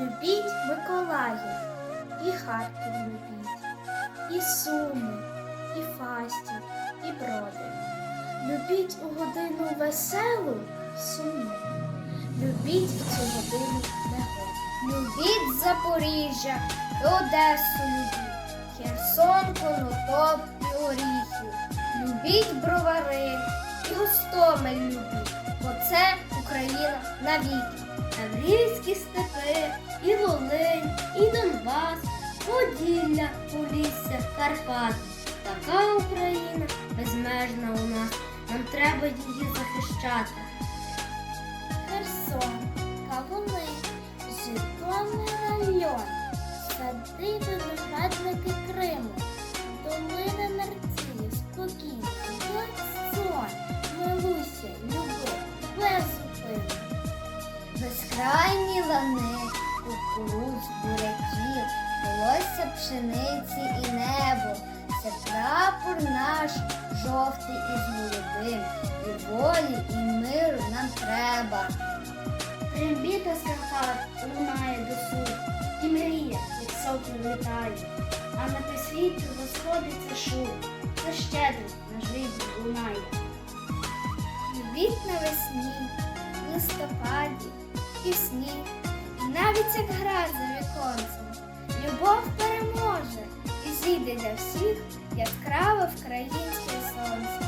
Любіть Миколаїв, і Харків любіть, і Суми, і Фастів, і Броди. Любіть у годину веселу сумну. Любіть в цю годину негоду. Любіть Запоріжжя, і Одесу любіть, Херсон, Конотоп і Оріхів. Любіть бровари і Гостомель любіть, бо це Україна навіки. Таврійські степи, Поділля, Полісся, Карпат. Така Україна безмежна у нас. Нам треба її захищати. Херсон, Кавуни, Житомир район, сади виноградники Криму, долина нарцію, спокій, сон, милуся, любов, без зупину. Безкрайні лани, кукуруз, буряків, пшениці і небо. Це прапор наш жовтий і голубим. І волі, і миру нам треба. Трембіта скакат лунає до суд, і мрія, як сокіл літає, а на присвіті розходиться шум, це щедро на житті лунає. Любіть навесні, в листопаді, і в сніг, і навіть як гра для всіх яскраве вкраїнське сонце.